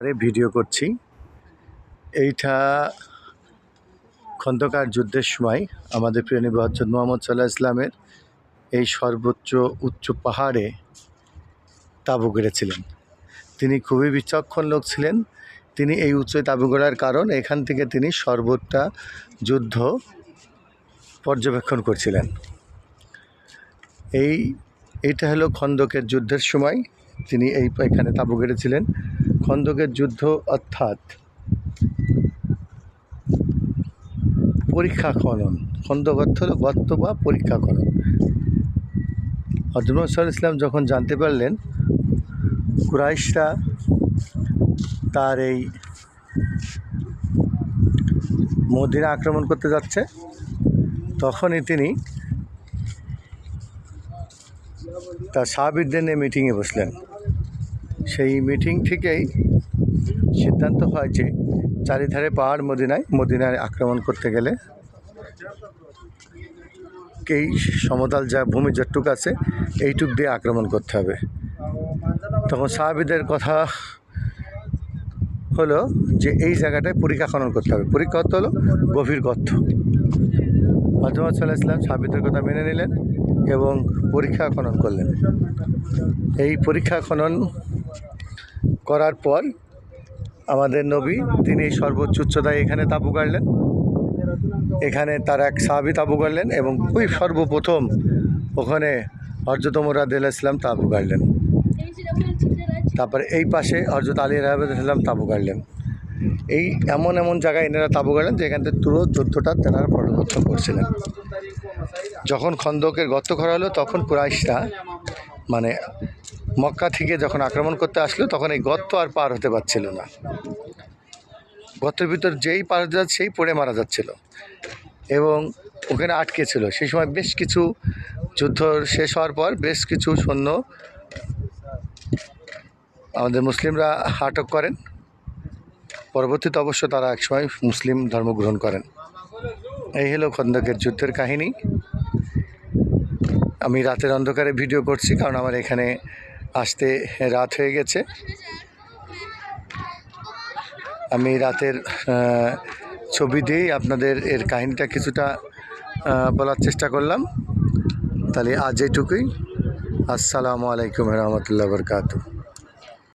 আরে ভিডিও করছি। এইটা খন্দকার যুদ্ধের সময় আমাদের প্রিয় নবী হজরত মোহাম্মদ সাল্লাহ ইসলামের এই সর্বোচ্চ উচ্চ পাহাড়ে তাঁবু গেড়েছিলেন। তিনি খুবই বিচক্ষণ লোক ছিলেন। তিনি এই উচ্চ তাঁবু গড়ার কারণ এখান থেকে তিনি সর্বটা যুদ্ধ পর্যবেক্ষণ করছিলেন। এই এইটা হলো খন্দকের যুদ্ধের সময়। তিনি এই, এখানে তাঁবু গেড়েছিলেন। খন্দকের যুদ্ধ অর্থাৎ পরীক্ষা খনন। খন্দক অর্থ হলো গর্ত বা পরীক্ষা খনন। হজরত সাল ইসলাম যখন জানতে পারলেন, কুরাইশরা তার এই মদিনা আক্রমণ করতে যাচ্ছে, তখনই তিনি তার সাহাবিদদের নিয়ে মিটিংয়ে বসলেন। সেই মিটিং থেকেই সিদ্ধান্ত হয় যে চারিধারে পাহাড় মদিনায় মদিনায় আক্রমণ করতে গেলে এই সমতল যা ভূমি যতটুক আছে, এইটুক দিয়ে আক্রমণ করতে হবে। তখন সাহাবিদের কথা হলো যে এই জায়গাটায় পরীক্ষা খনন করতে হবে। পরীক্ষা করতে হলো গভীর গর্ত। হজরত সাল্লাহ ইসলাম সাহাবিদের কথা মেনে নিলেন এবং পরীক্ষা খনন করলেন। এই পরীক্ষা খনন করার পর আমাদের নবী, তিনি সর্বোচ্চ উচ্চতায় এখানে তাবু গাড়লেন। এখানে তার এক সাহাবি তাবু গাড়লেন এবং ওই সর্বপ্রথম ওখানে হরজত মোরাদ ইসলাম তাবু গাড়লেন। তারপরে এই পাশে হরজত আলী রাহাবেদ ইসলাম তাবু গাড়লেন। এই এমন এমন জায়গায় এনারা তাবু গাড়লেন যেখান থেকে পুরো যুদ্ধটা তেনারা পর্যবেক্ষণ করছিলেন। যখন খন্দকের গর্ত করা হলো, তখন কুরাইশরা মানে মক্কা থেকে যখন আক্রমণ করতে আসলো, তখন এই গর্ত আর পার হতে পারছিল না। গর্তের ভিতর যেই পার হতে যাচ্ছে, সেই পড়ে মারা যাচ্ছিল এবং ওখানে আটকে ছিল। সেই সময় বেশ কিছু যুদ্ধ শেষ হওয়ার পর বেশ কিছু সৈন্য আমাদের মুসলিমরা আটক করেন। পরবর্তীতে অবশ্য তারা একসময় মুসলিম ধর্ম গ্রহণ করেন। এই হলো খন্দকের যুদ্ধের কাহিনী। আমি রাতের অন্ধকারে ভিডিও করছি, কারণ আমার এখানে আসতে রাত হয়ে গেছে। আমি রাতের ছবি দিয়েই আপনাদের এর কাহিনিটা কিছুটা বলার চেষ্টা করলাম। তাহলে আজ এটুকুই আসসালামু আলাইকুম রহমতুল্লাহ বরকাতু